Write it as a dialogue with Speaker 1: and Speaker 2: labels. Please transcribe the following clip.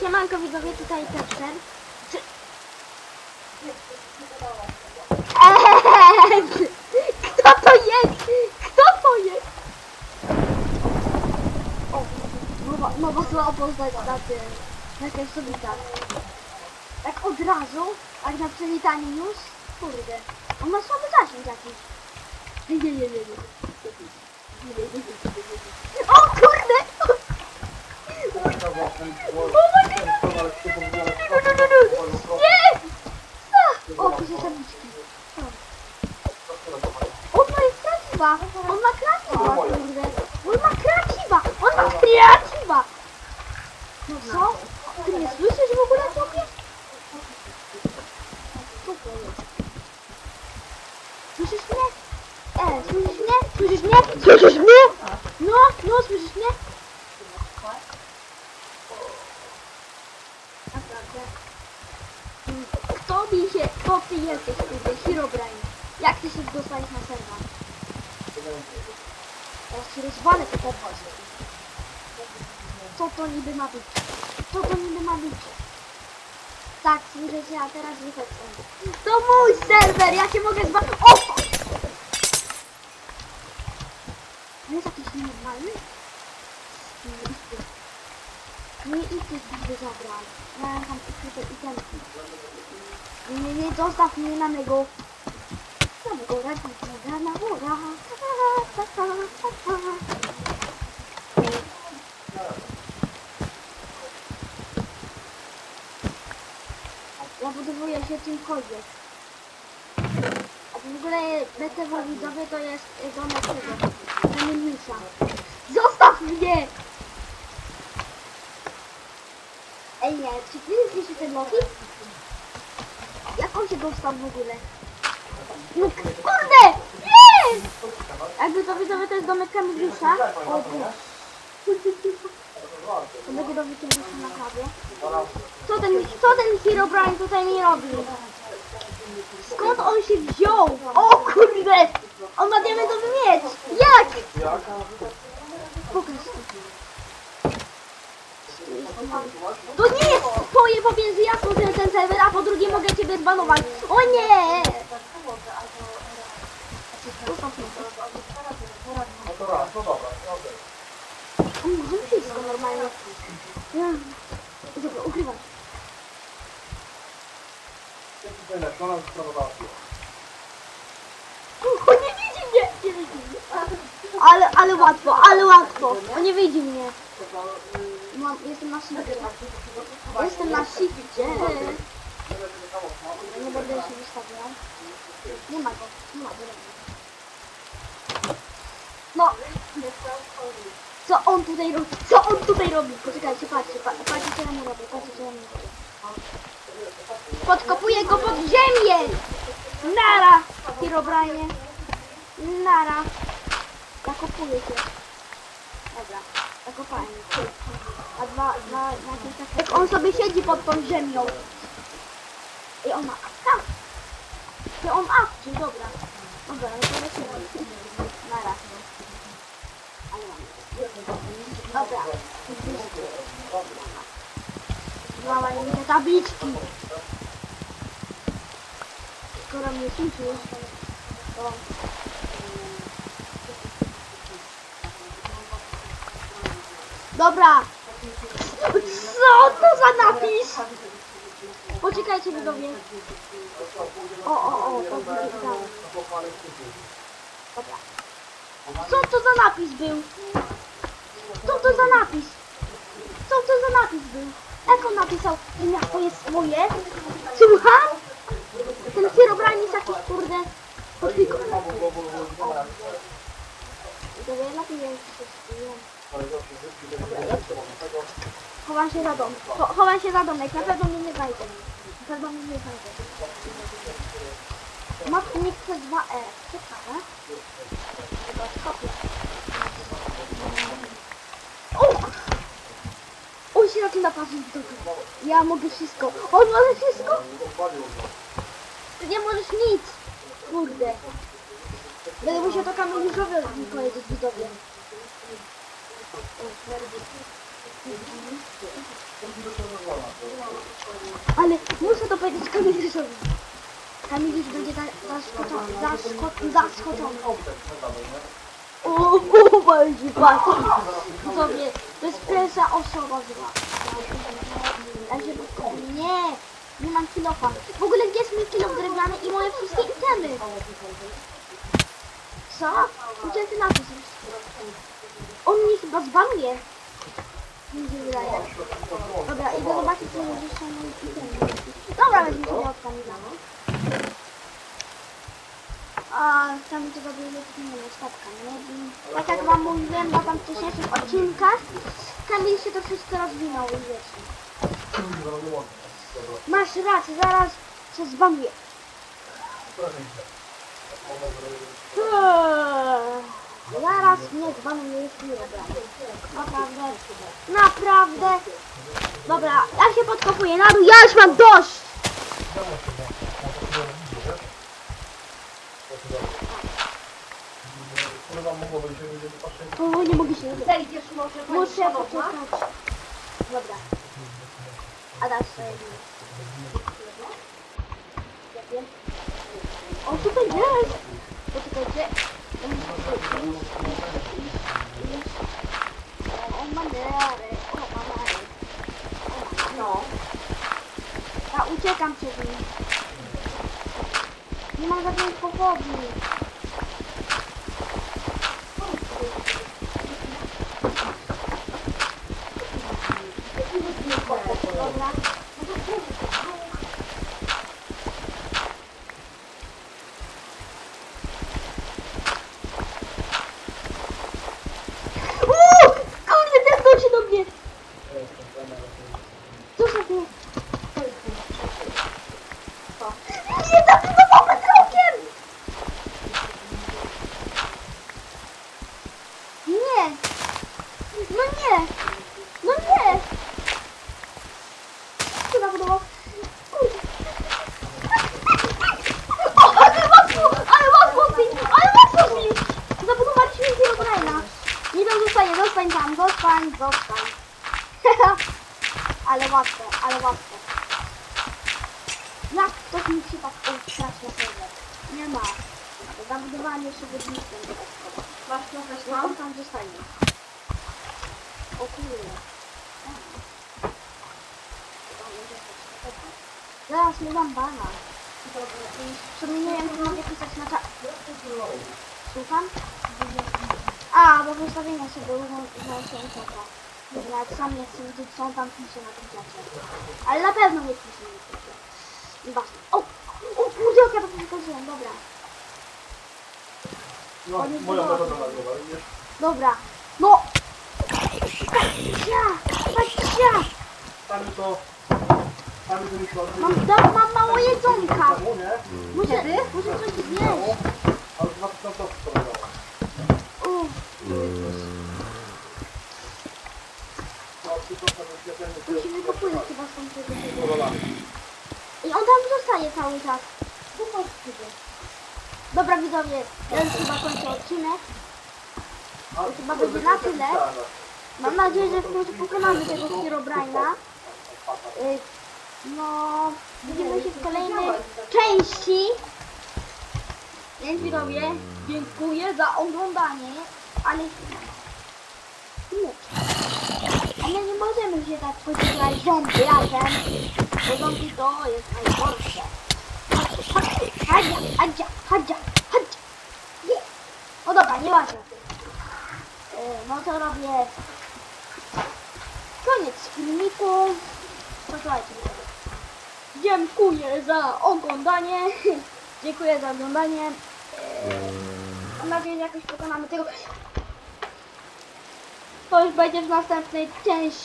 Speaker 1: Siemanko widzowie, tutaj Pepper. Eee, Kto to jest? Kto to jest? O, nowa, nowa słaba postać na tym. Jakaś subita. Tak od razu, jak na przywitanie już. Kurde. On ma słaby zasięg jakiś. Nie, nie, nie. nie. O kurde! Nie! O, tu są tabliczki. On ma jest kreatywa! On ma kreatywa, kurde! On ma kreatywa! On ma kreatywa! No co? Ty nie słyszysz w ogóle sobie? Co to jest? Słyszysz mnie? E, słyszysz mnie? Słyszysz mnie? Słyszysz mnie? No, no, słyszysz mnie? Naprawdę. Mm, Kto mi się, kto ty jesteś, kurde, Herobrine? Jak ty się dostaniesz na serwer? Teraz się rozwalę te podpaść. Co to niby ma być? Co to niby ma być? Tak, słyszycie, a teraz wychodź stąd. To mój serwer, ja mogę zba... O! On jest jakiś nienormalny? Nie. Nie idźcie sobie zabrać. Mam tam ukryte itemki. Nie, nie, zostaw mnie na mego. Na mego, na na góra. Ja budowuję się czymkolwiek. A w ogóle BTW widzowie to jest domek tego. Zostaw mnie! Nie, czy ty widzisz ten Loki? Jak on się dostał w ogóle? No kurde! Nie! Jakby to widzowie to jest domek Kamiliusza. O. To będzie do wyciągnięcia na kawie. Co ten, co ten Herobrine tutaj mi robi? Skąd on się wziął? O kurde! On ma diamentowy miecz! Jak? Pokaż. To nie jest twoje pomiędzy ja ten, ten serwer, a po drugie mogę ciebie zbanować. O nie! Zostaw mnie. On może wszystko normalnie. Ja. Dobra, ukrywaj. O, nie widzi mnie! Nie widzi mnie. Ale, ale łatwo, ale łatwo. On nie widzi mnie. Mam, jestem na shifcie. Jestem na shifcie. Nie będę się wystawiał. Nie ma go, nie ma go. No. Co on tutaj robi? Co on tutaj robi? Poczekajcie, patrzcie, pa, patrzcie co mu robię, patrzcie co mu robię. Podkopuję go pod ziemię! Nara! Herobrine. Nara. Zakopuję cię. Dobra, zakopałem. A dwa, dwa, dwa, dwa, Jak on sobie siedzi pod tą ziemią. I on ma apka. Czy on apczy, dobra. Dobra, no to lecimy. Ale mam. Dobra. Mała mi te tabliczki. Skoro mnie słyszysz, to... Dobra. Co to za napis? Poczekajcie widzowie. O, o, o, to. Dobra. Co to za napis był? Co to za napis? Co to za napis był? On napisał, że miasto jest moje? Słucham? Ten Herobrine jest jakiś kurde podpiko. Dobra, ja lepiej. Chowam się za dom. Cho chowam się za domek, na pewno mnie nie znajdę. Na pewno mnie nie znajdę. Mapnik C2E. Ciekawe. Chyba skopię. On się zaczyna patrzeć w drogę. Ja mogę wszystko. On może wszystko? Ty nie możesz nic. Kurde. Będę musiał to kamerzyzowi powiedzieć widzowie. Ale muszę to powiedzieć Kamiliszowi. Kamilisz będzie za- zaskoczony. Zasko- zaskoczony. O, o, będzie patrz. Sobie, to jest pierwsza osoba zła. Ja. Nie, nie mam kilofa. W ogóle gdzie jest mój kilof drewniany i moje wszystkie itemy? Co? Gdzie ty na to jest? On mnie chyba zbanuje. Mi się. Dobra, idę zobaczyć, co jest jeszcze moje itemy. Dobra, weźmy sobie od Kamila. A tam to zrobimy nie statka, nie? Tak jak wam mówiłem na tam wcześniejszych odcinkach, Kamil się to wszystko rozwinął i wiesz. Masz rację, zaraz się zbanuję. Eee, Zaraz mnie już nie dobra. Naprawdę, naprawdę. Dobra, ja się podkopuję na dół, ja już mam dość! O, nie mogę się
Speaker 2: Zejdziesz może pani
Speaker 1: Muszę
Speaker 2: szanowna?
Speaker 1: poczekać. Dobra. A dasz sobie. O, tutaj jest! Poczekajcie. O, manery. O, manery.
Speaker 2: No.
Speaker 1: Ja uciekam przed nim. Nie mam żadnej pochodni. Dobra. Uuu! Kurde, tepnął się do mnie! Co się dzieje? Nie, zabudował bedrockiem! Nie! No nie! No nie! Co zabudował? O, ale łatwo! Ale łatwo! Ale łatwo nim! Zabudowaliśmy Herobrina. Nie to zostanie, zostań tam, zostań, zostań. ale łatwo, ale łatwo. Jak ktoś mi się tak utrać na serwer? Nie ma. Zabudowanie jeszcze budynkiem dodatkowo.
Speaker 2: Masz trochę
Speaker 1: No, tam zostanie. O. Zaraz mi dam bana. Przemieniłem, to mogę pisać na czat. Słucham? A, bo w ustawieniach sobie użyłem czata. Nawet sam nie chcę widzieć, co tam pisze na tym czacie. Ale na pewno nie pisze na tym czacie. O! O kurde, jak ja to pokazuję, dobra.
Speaker 3: No, moja metoda nagrywa, wiesz?
Speaker 1: Dobra. No! Patrzcia!
Speaker 3: Sami to...
Speaker 1: Mam, da, mam mało jedzonka.
Speaker 3: Nie?
Speaker 1: Muszę, muszę coś zjeść.
Speaker 3: Ale 2000 osób to robiło.
Speaker 1: Uff. Musimy popłynąć chyba stąd tego. I on tam zostaje cały czas. Dobra widzowie, ja już chyba kończę odcinek. To chyba będzie na tyle. Mam nadzieję, że w końcu pokonamy tego Herobrine'a. Y, No, widzimy się w kolejnej części. Więc widzowie, dziękuję za oglądanie, ale nie. Ale nie możemy się tak podzielać zombie razem, bo zombie to jest najgorsze. Hadzia, hadzia, hadzia, hadzia. Nie. No dobra, nieważne. Y, No to robię koniec filmiku. Posłuchajcie. Dziękuję za oglądanie. Dziękuję za oglądanie. Eee, Mam nadzieję, jakoś pokonamy tego. To już będzie w następnej części.